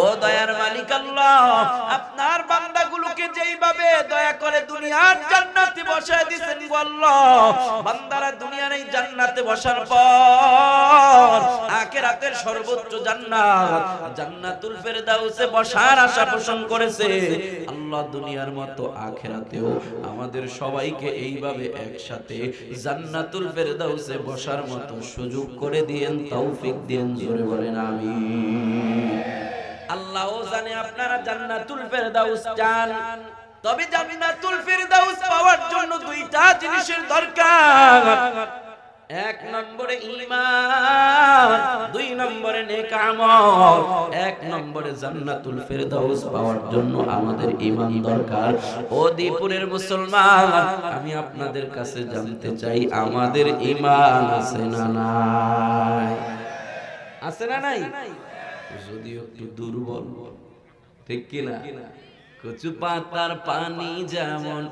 ও দয়ার মালিক আল্লাহ, আপনার বান্দাগুলোকে যেইভাবে দয়া করে দুনিয়ার জান্নাতে বসায় দিয়েছেন গো বান্দারা দুনিয়ার এই জান্নাতে বসার পর আখিরাতের সর্বোচ্চ জান্নাত জান্নাতুল ফেরদাউসে বসার আশা পোষণ করেছে। আল্লাহ দুনিয়ার মতো আখিরাতেও আমাদের সবাইকে এইভাবে একসাথে জান্নাতুল ফেরদাউসে বসার মতো সুযোগ করে দিয়েন, তৌফিক দিয়েন, জোরে বলেন, আমিন। আল্লাহও জানে আপনারা জান্নাতুল ফেরদাউস চান। তবে জান্নাতুল ফেরদাউস পাওয়ার জন্য দুইটা জিনিসের দরকার। এক নম্বরে ঈমান, দুই নম্বরে নেক আমল, এক নম্বরে জান্নাতুল ফেরদাউস পাওয়ার জন্য আমাদের ঈমান দরকার। ও দীপুরের মুসলমান, আমি আপনাদের কাছে জানতে চাই, আমাদের ঈমান আছে না নাই? আছে না নাই? যদিও একটু দুর্বল, ঠিক কিনা? কচু পাতার পানি যেমন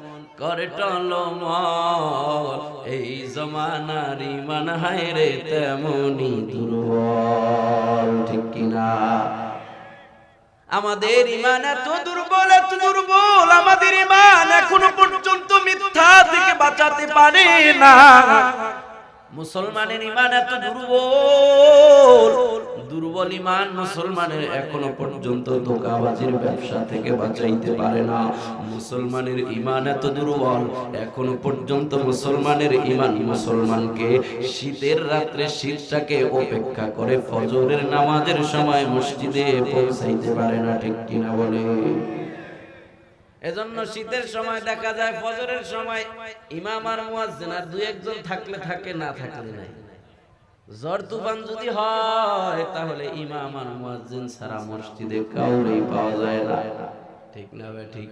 করে টলমল, এই জমানার ইমান হায় রে তেমনি দুর্বল, ঠিক কিনা? আমাদের ইমান এত দুর্বল এত দুর্বল, আমাদের ইমান এখনও পর্যন্ত মিথ্যা থেকে বাঁচাতে পারে না। মুসলমানের ইমান এত দুর্বল। দুর্বল ইমান মুসলমানের এখনও পর্যন্ত ধোকাবাজির ব্যবসা থেকে বাঁচাইতে পারে না। মুসলমানের ইমান এত দুর্বল, এখনও পর্যন্ত মুসলমানের ইমান মুসলমানকে শীতের রাত্রে শীতটাকে উপেক্ষা করে ফজরের নামাজের সময় মসজিদে পৌঁছাইতে পারে না, ঠিক কিনা বলে এজন্য শীতের সময় দেখা যায়, ফজরের সময় ইমাম আর মুয়াজ্জিন আর দুই একজন থাকলে থাকে, না থাকলে নাই। ঝড় তুফান যদি হয়, তাহলে ইমাম আর মুয়াজ্জিন ছাড়া মসজিদে কাউরেই পাওয়া যায় না। ঠিক না বে, ঠিক।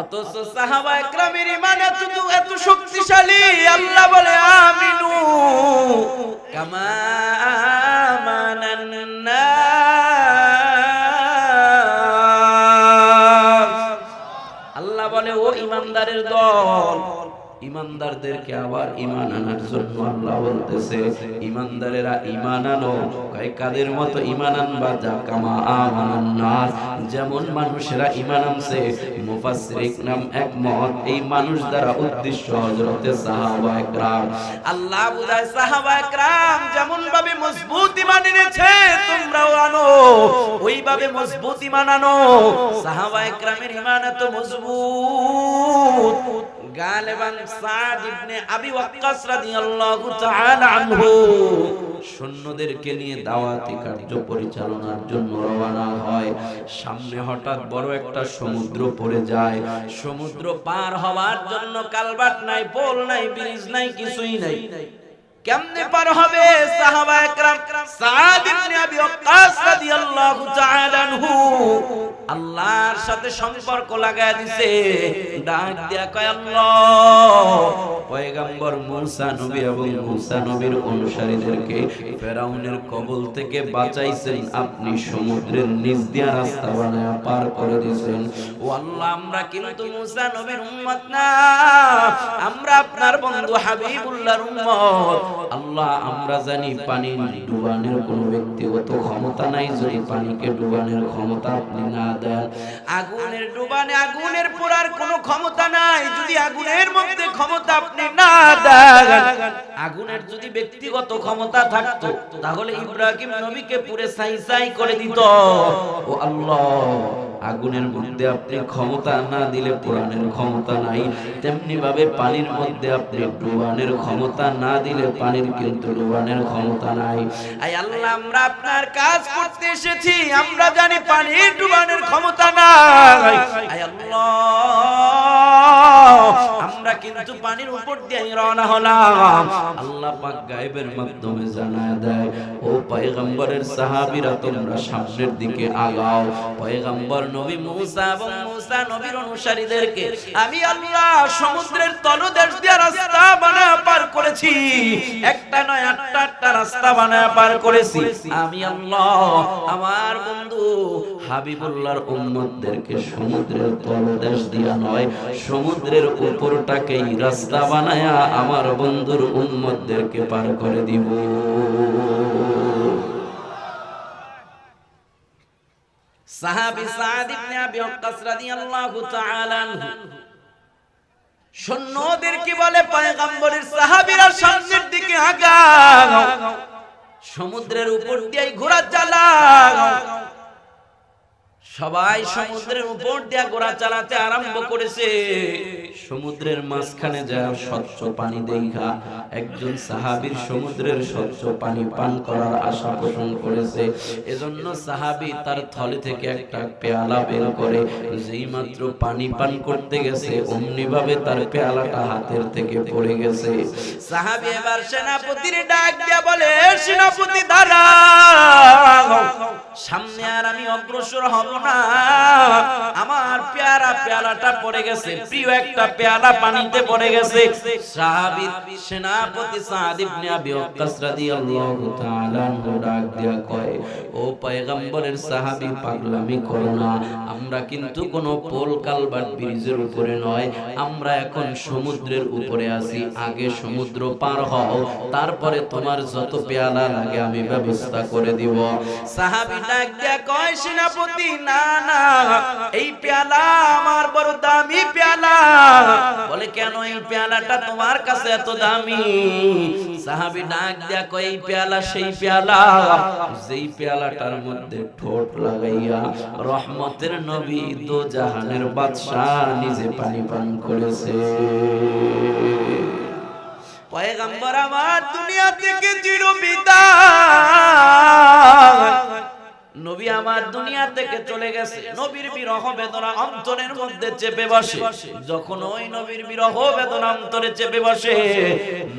অথচ সাহাবা একরামের ইমান এত এত শক্তিশালী, আল্লাহ বলে, আমিনু কামা আমানান্নাস ইমানদারের দল। ইমানদারদেরকে আবার ইমান আনার জন্য আল্লাহ বলতেছে, ইমানদারেরা ইমান আনো কাদের মতো ইমান আনবা, যা কামা আমানান নাস। যেমন মানুষেরা ইমান আনছে, মুফাসসিরিক নাম একমত, এই মানুষ দ্বারা উদ্দেশ্য হযরতে সাহাবা একরাম। আল্লাহ বুঝায়, সাহাবা একরাম যেমন ভাবে মজবুত ইমান এনেছে, তোমরাও আনো, ওইভাবে মজবুত ইমান আনো। সাহাবা একরামের ইমান এত মজবুত সাদ ইবনে আবি ওয়াক্কাস রাদিয়াল্লাহু তাআলা আনহু। সৈন্যদেরকে নিয়ে দাওয়াতি কার্য পরিচালনার জন্য রওনা হয়। সামনে হঠাৎ বড় একটা সমুদ্র পড়ে যায়। সমুদ্র পার হওয়ার জন্য কালবাট নাই, পোল নাই, ব্রিজ নাই, কিছুই নাই। কেমনে পার হবে? সাহাবা একরাম সাদ ইবনে আবি ওয়াক্কাস রাদিয়াল্লাহু তাআলা আনহু আল্লাহর সাথে সম্পর্ক লাগায় দিছে। ডাক দিয়া কয়, আল্লাহ! পয়গম্বর মুসা নবী এবং মুসা নবীর অনুসারীদেরকে ফেরাউনের কবল থেকে বাঁচাইছেন। আপনি সমুদ্রের নিচ দিয়া রাস্তা বানায় পার করে দিয়েছেন। ও আল্লাহ, আমরা কিন্তু মুসা নবীর উম্মত না। আমরা আপনার বন্ধু হাবিবুল্লাহর উম্মত। আল্লাহ, আমরা জানি পানি ডুবানোর কোনো ব্যক্তিগত ক্ষমতা নাই। যদি পানিকে ডুবানোর ক্ষমতা আপনি না দেন, আগুনের ডুবানে আগুনের পোড়ার কোনো ক্ষমতা নাই, যদি আগুনের মধ্যে ক্ষমতা আপনি না দেন, আগুনের যদি ব্যক্তিগত ক্ষমতা থাকতো, তাহলে ইব্রাহিম নবীকে পুরে সাই সাই করে দিত। ও আল্লাহ, আগুনের মধ্যে আপনি ক্ষমতা না দিলে পুরাণের ক্ষমতা নাই। তেমনি ভাবে পানির মধ্যে আপনি ডুবানের ক্ষমতা না দিলে পানির কিন্তু ডুবানের ক্ষমতা নাই। আই আল্লাহ, আমরা আপনার কাজ করতে এসেছি, আমরা জানি পানির ডুবানের ক্ষমতা নাই। আই আল্লাহ। আমরা কিন্তু পানির উপর দিয়ে রওনা হলাম। আল্লাহ পাক গায়েবের মাধ্যমে জানায় দেয়, ও পয়গম্বরের সাহাবীরা, তোমরা সামনের দিকে আগাও। পয়গম্বর নবী মুসা এবং মুসা নবীর অনুসারীদেরকে, আমি আল্লাহ সমুদ্রের তলদেশ দিয়ে রাস্তা বানায় পার করেছি। একটা নয়, আটটা আটটা রাস্তা বানায় পার করেছি। আমি আল্লাহ, আমার বন্ধু হাবিবুল্লাহর উম্মতদেরকে সমুদ্রের তলদেশ দিয়া নয়, সমুদ্রের উপরটাকেই রাস্তা বানায়া আমার বন্ধুর উম্মতদেরকে পার করে দিব। সাহাবী সাদ ইবনে আবি ওয়াক্কাস রাদিয়াল্লাহু তাআলা আনহু সৈন্যদেরকে বলে, পয়গম্বরের সাহাবীরা সামনের দিকে আগাও, সমুদ্রের উপর দিয়ে ঘোড়া চালাও সবাই সমুদ্রের উপর দিয়ে গোড়া চালাতে আরম্ভ করেছে। সমুদ্রের মাঝখানে যা স্বচ্ছ পানি দেখা, একজন সাহাবীর সমুদ্রের স্বচ্ছ পানি পান করার আশা পোষণ করেছে। এজন্য সাহাবী তার থলে থেকে একটা পেয়ালা বের করে, যেই মাত্র পানি পান করতে গেছে অমনি ভাবে তার পেয়ালাটা হাতের থেকে পড়ে গেছে। সাহাবী এবার সেনাপতির ডাক দিয়া বলে সেনাপতি দাঁড়াও সামনে আর আমি অগ্রসর হব না। আমার পেয়ারা, পেয়ালাটা পড়ে গেছে। প্রিয় একটা পেয়ালা পানিতে পড়ে গেছে। সাহাবী সেনাপতি সাদ ইবনে আবি ওয়াক্কাস রাদিয়াল্লাহু তাআলা ডাক দিয়া কয় ও পয়গম্বরের সাহাবী, পাগলামি করো না। আমরা কিন্তু কোনো পোল কালভার্ট ব্রিজের উপরে নয়। আমরা এখন সমুদ্রের উপরে আছি। আগে সমুদ্র পার হও। তারপরে তোমার যত পেয়ালা লাগে আমি ব্যবস্থা করে দিব। সাহাবী ডাক দিয়া কয়, সেনাপতি, না না, এই পেয়ালা আমার বড় দামি পেয়ালা। বলে, কেন এই পেয়ালাটা তোমার কাছে এত দামি? সাহাবী ডাক দিয়া কয়, এই পেয়ালা, সেই পেয়ালা, যেই পেয়ালাটার মধ্যে ঠোঁট লাগাইয়া রহমতের নবী দো জাহানের বাদশাহ নিজে পানি পান করেছে। পয়গম্বর, আমার দুনিয়া থেকে চির বিদায় নবী আমার দুনিয়া থেকে চলে গেছে। নবীর বিরহ বেদনা অন্তরের মধ্যে চেপে বসে। যখন ওই নবীর বিরহ বেদনা অন্তরে চেপে বসে,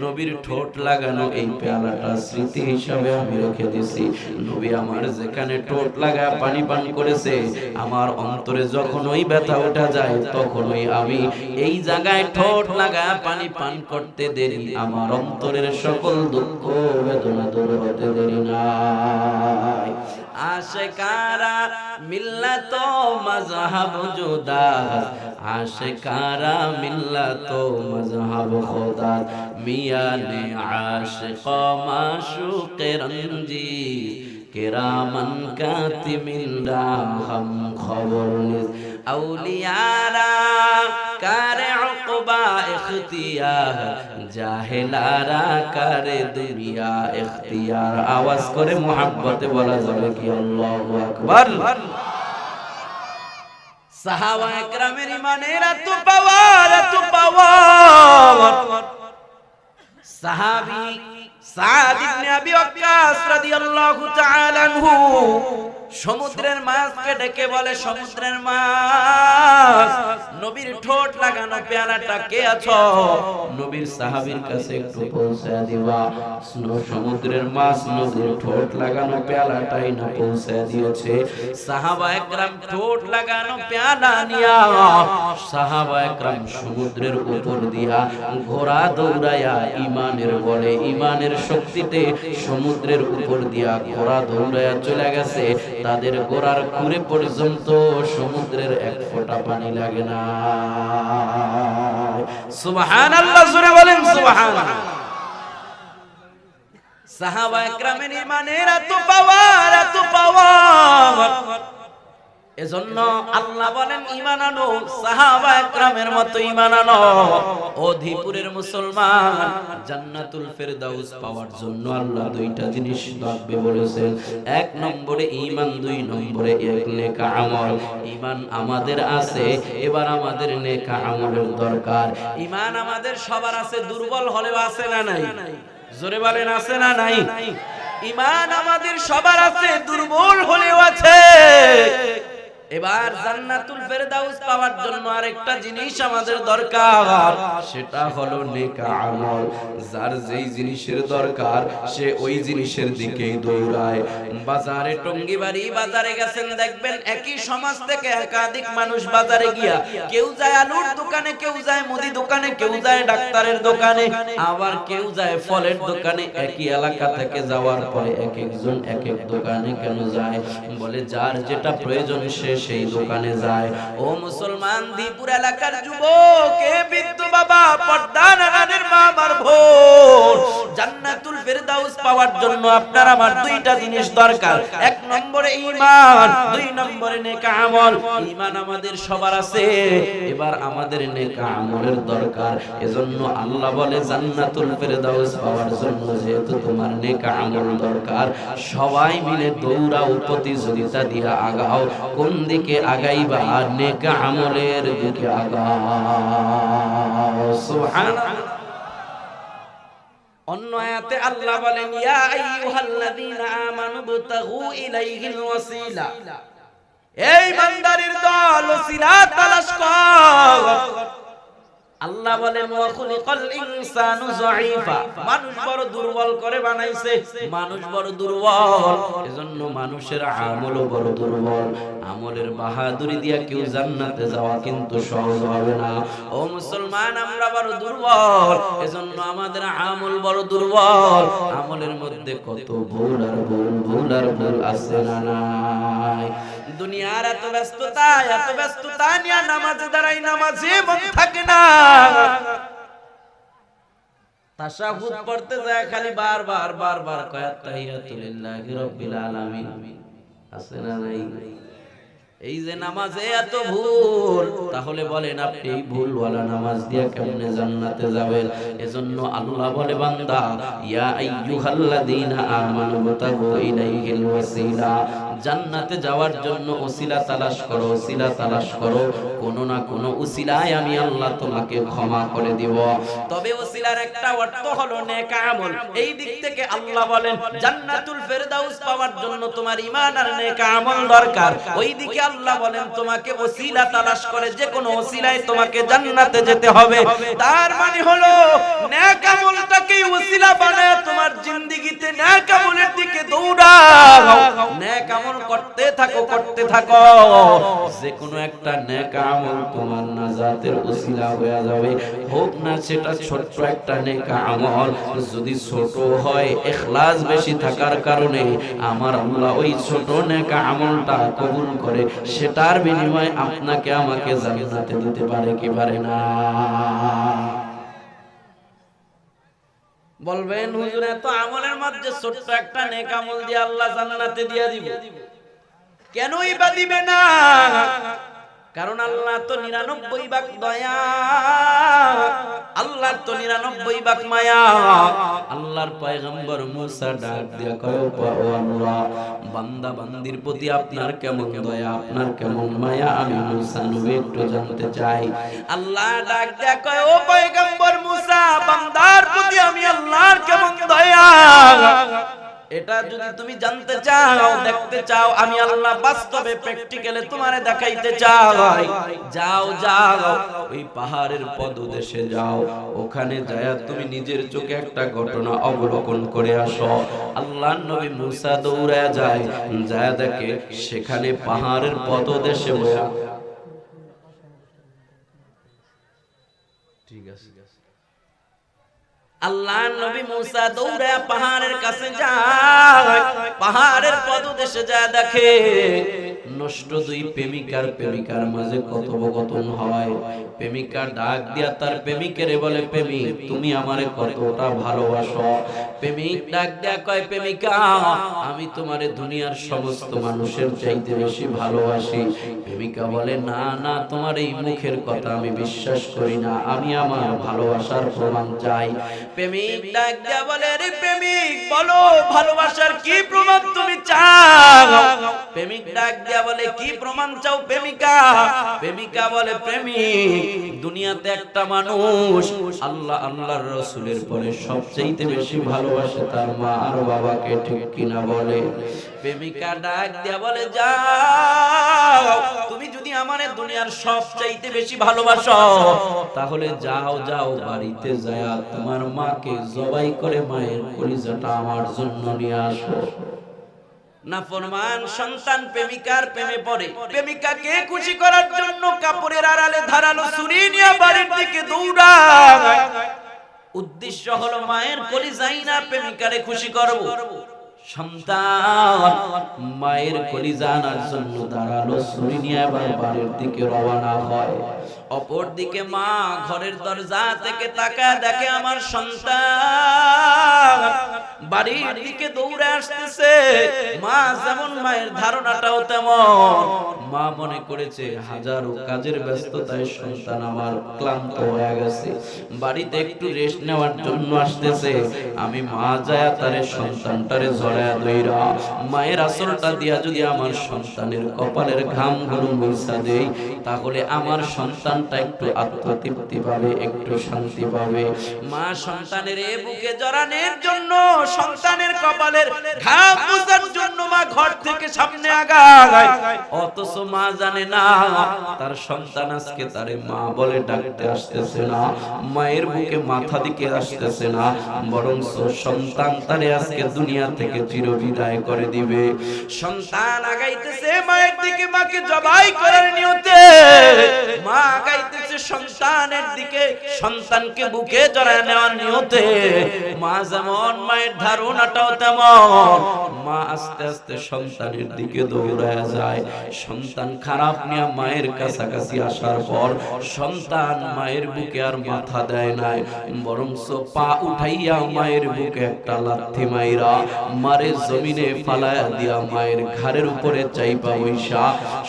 নবীর ঠোঁট লাগানো এই পেয়ালাটা স্মৃতি হিসাবে আমি রেখে দিছি নবী আমার যেখানে ঠোঁট লাগা পানি পান করেছে, আমার অন্তরে যখন ওই ব্যথা ওঠা যায়, তখনই আমি এই জায়গায় ঠোঁট লাগা পানি পান করতে দেরি। আমার অন্তরের সকল দুঃখ বেদনা দূর হতে দেরি নাই। আশকারা মিল্লাত মজহব জুদা, আশকারা মিল্লাত মজহব খোদা। মিয়া নে আশিক মাশুক রঞ্জি কিরামান কাতিমিন রাহম খবর আউলিয়ারা কারে উকবা ইখতিয়ার জাহেলারা কারে দুনিয়া ইখতিয়ার আওয়াজ করে মোহাব্বতে বলা যাবে কি? আল্লাহু আকবার। সাহাবা একরামের ইমানের এত পাওয়ার এত পাওয়ার সাহাবী সাদ ইবনে আবি ওয়াক্কাস রাদিয়াল্লাহু তাআলা আনহু সমুদ্রের মাছকে ডেকে বলে, সমুদ্রের মাছ, নবীর ঠোঁট লাগানো পেয়ালাটা কে আছো? নবীর সাহাবীর কাছে একটু পৌঁছে দিবা। সমুদ্রের মাছ, নবীর ঠোঁট লাগানো পেয়ালাটাই না পৌঁছে দিয়েছে। সাহাবা একরাম ঠোঁট লাগানো পেয়ালা নিয়া, সাহাবা একরাম সমুদ্রের উপর দিয়া ঘোড়া দৌড়ায়া ইমানের বলে, ইমানের শক্তিতে সমুদ্রের উপর দিয়া ঘোড়া দৌড়ায়া চলে গেছে। তাদের গোড়ার কুড়ে পর্যন্ত সমুদ্রের এক ফোঁটা পানি লাগে না। সুবহান আল্লাহ সাহাবা একরামের ইমানের এত পাওয়ার এত পাওয়ার এজন্য আল্লাহ বলেন ইমান আনো সাহাবা একরামের মতো ইমান আনো। অধিপুরের মুসলমান জান্নাতুল ফেরদাউস পাওয়ার জন্য আল্লাহ দুইটা জিনিস লাগবে বলেছেন। এক নম্বরে ইমান দুই নম্বরে এক নেকা আমল। ইমান আমাদের আছে এবার আমাদের নেকা আমলের দরকার। ইমান আমাদের সবার আছে দুর্বল হলেও আছে না নাই? জোরে বলেন আছে না নাই? ইমান আমাদের সবার আছে দুর্বল হলেও আছে। এবার জান্নাতুল ফেরদাউস পাওয়ার জন্য আরেকটা জিনিস আমাদের দরকার। সেটা হলো নেকা আমল। যার যেই জিনিসের দরকার সে ওই জিনিসের দিকেই দৌড়ায়। বাজারে টঙ্গিবাড়ি বাজারে গেছেন দেখবেন একই সমাজ থেকে একাধিক মানুষ বাজারে গিয়া কেউ যায় আলুর দোকানে কেউ যায় মুদি দোকানে কেউ যায় ডাক্তারের দোকানে আবার কেউ যায় ফলের দোকানে। একই এলাকা থেকে যাওয়ার পরে এক একজন এক এক দোকানে কেন যায়? বলে যার যেটা প্রয়োজন সে সেই দোকানে যায়। ও মুসলমান, দীপুর এলাকার যুবক, এ বিদ্যু বাবা, পর্দা নানাদের মা, আমার ভোর জান্নাতুল ফেরদাউস পাওয়ার জন্য আপনার আমার দুইটা জিনিস দরকার। এক নম্বরে ঈমান, দুই নম্বরে নেকা আমল। ঈমান আমাদের সবার আছে, এবার আমাদের নেকা আমলের দরকার। এজন্য আল্লাহ বলে, জান্নাতুল ফেরদাউস পাওয়ার জন্য যেহেতু তোমার নেকা আমল দরকার, সবাই মিলে দৌড়াও, প্রতিযোগিতা দিয়া আগাও। কোন দিকে আগাইবা আর নেক আমলের দিকে আগাও। সুবহানাল্লাহ। এই বান্দারির দল তালাশ কর। আল্লাহ যায়ীফা মানুষ বড় দুর্বল করে বানাইছে, মানুষ বড় দুর্বল। এজন্য মানুষের আমলও বড় দুর্বল। আমলের বাহাদুরি দিয়া কেউ জান্নাতে যাওয়া কিন্তু সহজ হবে না। ও মুসলমান, আমরা বড় দুর্বল, এজন্য আমাদের আমল বড় দুর্বল। আমলের মধ্যে কত ভুল আর ভুল ভুল আর ভুল আছে না নাই। দুনিয়ার এত ব্যস্ততা এত ব্যস্ততা নিয়ে নামাজে দাঁড়াই নামাজে মন থাকে না। তাশাহুদ পড়তে যায় খালি বারবার বারবার কয়াত তাহিয়াতুলিল্লাহি রাব্বিল আলামিন। আছে না নাই? এই যে নামাজে এত ভুল, তাহলে বলেন আপনি এই ভুলওয়ালা নামাজ দিয়া কেমনে জান্নাতে যাবেন? এজন্য আল্লাহ বলে, বান্দা, ইয়া আইয়ুহাল্লাযীনা আমানু বুতাগু ইলাইহিল ওয়াসিলা। জান্নাতে যাওয়ার জন্য ওসিলা তালাশ করো, ওসিলা তালাশ করো। কোন না কোন উসিলায় আমি আল্লাহ তোমাকে ক্ষমা করে দিব। তবে ওসিলার একটা অর্থ হলো নেক আমল। এই দিক থেকে আল্লাহ বলেন, জান্নাতুল ফেরদাউস পাওয়ার জন্য তোমার ঈমান আর নেক আমল দরকার। ওই দিকে আল্লাহ বলেন, তোমাকে ওসিলা তালাশ করে, যে কোনো ওসিলায় তোমাকে জান্নাতে যেতে হবে। তার মানে হলো, নেক আমলটাকে ওসিলা বানায় তোমার জিন্দেগিতে নেক আমলের দিকে দৌড়াও নেক আমল করতে থাকো করতে থাকো। যে কোনো একটা নেক আমল তোমার নাজাতের ওসিলা হয়ে যাবে। হোক না সেটা ছোট্ট একটা নেক আমল, যদি ছোট হয় ইখলাস বেশি থাকার কারণে আমার আল্লাহ ওই ছোট নেক আমলটা কবুল করে। সেটার বিনিময়ে আপনাকে আমাকে জান্নাতে দিতে পারে কি পারে না। বলবেন, হুজুর এত আমলের মধ্যে ছোট্ট একটা নেকামল দিয়ে আল্লাহ জান্নাতে দিয়ে দিব। কেনই বা দিবে না? কারণ আল্লাহ তো নিরানব্বই ভাগ দয়া আল্লাহর তো নিরানব্বই ভাগ মায়া। আল্লাহর পয়গম্বর মুসা ডাক দিয়া কয় ও আল্লাহ, বান্দা বান্দির প্রতি আপনার কেমন দয়া, আপনার কেমন মায়া, আমি মুসা নবী একটু জানতে চাই। আল্লাহ ডাক দিয়া কয়, ও পয়গম্বর মুসা, বান্দার প্রতি আমি আল্লাহর কেমন দয়া। এটা যদি তুমি জানতে চাও দেখতে চাও আমি আল্লাহ বাস্তবে প্র্যাকটিক্যালে তোমারে দেখাইতে চাই যাও যাও ওই পাহাড়ের পদদেশে যাও। ওখানে যায় তুমি নিজের চোখে একটা ঘটনা অবলোকন করে আসো। আল্লাহ নবী মুসা দৌড়ায় যায়। যায়। দেখে সেখানে পাহাড়ের পদদেশে বয়া। ঠিক আছে। আল্লাহ নবী মুসা দৌড়ে পাহাড়ের কাছে যায়। পাহাড়ের পদদেশে যায় দেখে। নষ্ট দুই প্রেমিকার প্রেমিকার মাঝে কথোপকথন হয়। প্রেমিকা ডাক দিয়া তার প্রেমিকের বলে, প্রেমিক, তুমি আমারে কতটা ভালোবাসো? প্রেমিক ডাক দিয়া কয়, প্রেমিকা, আমি তোমারে দুনিয়ার সমস্ত মানুষের চাইতে বেশি ভালোবাসি। প্রেমিকা বলে, না না, তোমার এই মুখের কথা আমি বিশ্বাস করি না। আমি আমার ভালোবাসার প্রমাণ চাই। প্রেমিক ডাক দিয়া বলে রে প্রেমিক, বলো, ভালোবাসার কি প্রমাণ তুমি চাও? প্রেমিক ডাক দিয়া বলে, কি প্রমাণ চাও প্রেমিকা? প্রেমিকা বলে, প্রেমিক, দুনিয়াতে একটা মানুষ আল্লাহ, আল্লাহর রসুলের পরে সবচেয়ে বেশি ভালোবাসে তার মা আর বাবাকে, ঠিক কিনা বলে? প্রেমিকা ডাক দিয়া বলে, যাও, তুমি যদি আমার দুনিয়ার সব চাইতে বেশি ভালোবাসো, তাহলে যাও যাও, বাড়িতে যায় তোমার মাকে জবাই করে মায়ের কলিজাটা আমার জন্য নিয়ে আসো। না ফরমান, সন্তান প্রেমিকার প্রেমে পড়ে। খুশি করার জন্য কাপড়ের আড়ালে ধারালো ছুরি নিয়ে বাড়ির দিকে দৌড়ায়। উদ্দেশ্য হলো মায়ের কলিজাই না প্রেমিকারে খুশি করব। সন্তান, মায়ের কলিজা আনার জন্য দাঁড়াল ছুরি নিয়ে বাড়ির দিকে রওনা হয়। অপর দিকে মা ঘরের দরজা থেকে তাকায় দেখে আমার সন্তান। বাড়ির দিকে দৌড়ে আসতেছে। মা যেমন মায়ের ধারণাটাও তেমন। মা মনে করেছে হাজারো কাজের ব্যস্ততায় সন্তান আমার ক্লান্ত হয়ে গেছে। বাড়িতে একটু রেস্ট নেওয়ার জন্য আসতেছে। আমি মা যায় তারে সন্তানটারে জড়ায় দইরা মায়ের আসলটা দিয়া যদি আমার সন্তানের কপালের ঘামগুলো মুছা দেই তাহলে আমার সন্তানটা একটু আত্মতৃপ্তি পাবে একটু শান্তি পাবে। মা সন্তানের এ বুকে জড়ানোর জন্য সন্তানের কপালের ঘাম মোছার জন্য মা ঘর থেকে সামনে আগায়। অথচ মা জানে না, তার সন্তান আজকে তারে মা বলে ডাকতে আসতেছে না, মায়ের বুকে মাথা দিকে আসতেছে না বরং সন্তান তারে আজকে দুনিয়া থেকে চিরবিদায় করে দিবে। সন্তান আগাইতেছে মায়ের দিকে, মাকে জবাই করার নিয়তে। মা আগাইতেছে সন্তানের দিকে, সন্তানকে বুকে জড়ায় নেওয়ার নিয়তে। মা যেমন মায়ের ধারণাটাও তেমন, মা আস্তে আস্তে সন্তানের দিকে দৌড়ায় যায়। সন্তান খারাপ নিয়ে মায়ের কাছাকাছি আসার পর সন্তান মায়ের বুকে আর মাথা দেয় নাই। বরং পা উঠাইয়া মায়ের বুকে একটা লাথি মাইরা মারে জমিনে ফালায়া দিয়া মায়ের ঘাড়ের উপরে চাইপা বৈশা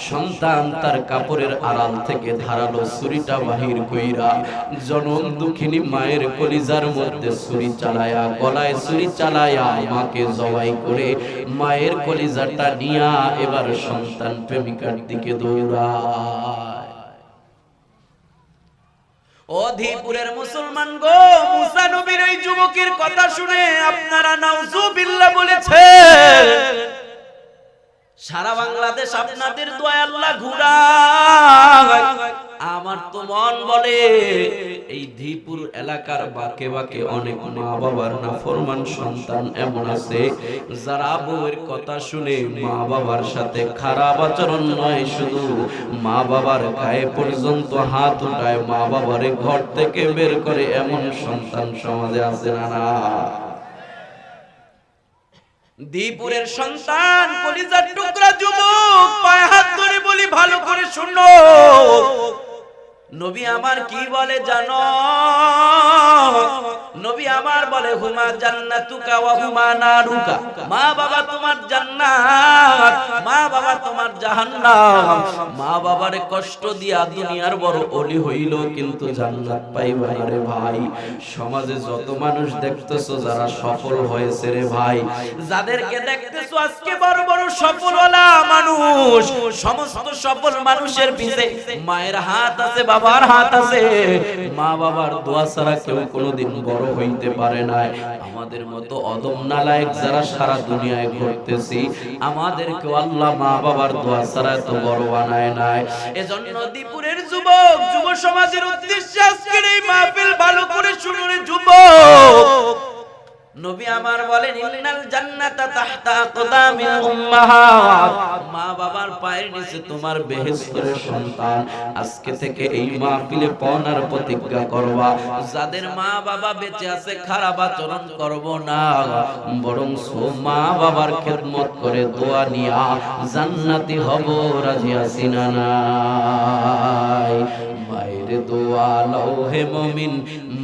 সন্তান তার কাপড়ের আড়াল থেকে ধারালো ছুরিটা বাহির কইরা জনম দুঃখিনী মায়ের কলিজার মধ্যে ছুরি চালায়া গলায় ছুরি চালায়া মাকে জবাই করে মায়ের কলিজাটা নিয়া এবার সন্তান প্রেমিকার দিকে দৌড়ায়। মুসলমান গো মুসা নবীর ওই যুবকের কথা শুনে আপনারা নাউজুবিল্লাহ বলেছে সারা বাংলাদেশ আপনাদের দোয়া আল্লাহ ঘুরায়। আমার তো মন বলে এই ধীপুর এলাকার বাকে বাকে অনেক মা বাবার না ফরমান সন্তান এমন আছে। যারা বউয়ের কথা শুনে মা বাবার সাথে খারাপ আচরণ নয় শুধু মা বাবার গায়ে পর্যন্ত হাত উঠায় মা বাবারে ঘর থেকে বের করে এমন সন্তান সমাজে আছে না না দীপুরের সন্তান কলিজার টুকরা যুবক পায়ে হাত ধরে বলি ভালো করে শুনো। নবী আমার কি বলে জানো? নবী আমার বলে, হুমা জান্নাতুকা ওয়া হুমা নারুকা। মা বাবা তোমার জান্নাত, মা বাবা তোমার জাহান্নাম। মা বাবারে কষ্ট দিয়া দুনিয়ার বড় অলি হইল, কিন্তু জান্নাত পাইবা রে ভাই। সমাজে যত মানুষ দেখতেছো যারা সফল হয়েছে রে ভাই, যাদেরকে দেখতেছো আজকে বড় বড় সফলওয়ালা মানুষ, সমস্ত সফল মানুষের পিছে মায়ের হাত আছে বাবার হাত আছে। মা বাবার দোয়া ছাড়া কেউ কোনোদিন বড় হইতে পারে না আমাদের মতো অদম নালায়ক যারা সারা দুনিয়ায় ঘুরতেছি আমাদেরকে আল্লাহ মা বাবার দোয়া ছাড়া এত বড় বানায় নাই। এজন্য দীপুরের যুবক, যুব সমাজের উদ্দেশ্যে আজকের এই মাহফিল ভালো করে শুনুন যুবক। নবী আমার বলেন, ইন্নাল জান্নাতা তাহতা আকদামিল উম্মাহাত মা বাবার পায়ের নিচে তোমার বেহেশতের সন্তান। আজকে থেকে এই মাহফিলে পনার প্রতিজ্ঞা করবা। যাদের মা বাবা বেঁচে আছে, খারাপ আচরণ করব না। বরং সো মা বাবার খেদমত করে দোয়া নিয়া জান্নাতি হব, রাজি আছি না নাই। মায়ের দোয়া লও হে মমিন,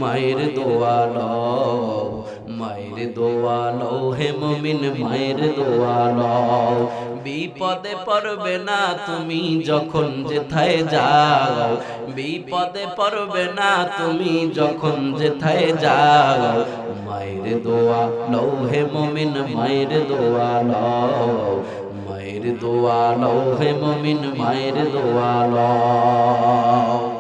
মায়ের দোয়া লও। মায়ের দোয়া লও হে মমিন মায়ের দোয়া লও বিপদে পড়বে না তুমি যখন যেথায় যাও। বিপদে পড়বে না তুমি যখন যেথায় যাও। মায়ের দোয়া লও হে মমিন মায়ের দোয়া লও মায়ের দোয়া লও হে মমিন মায়ের দোয়া লও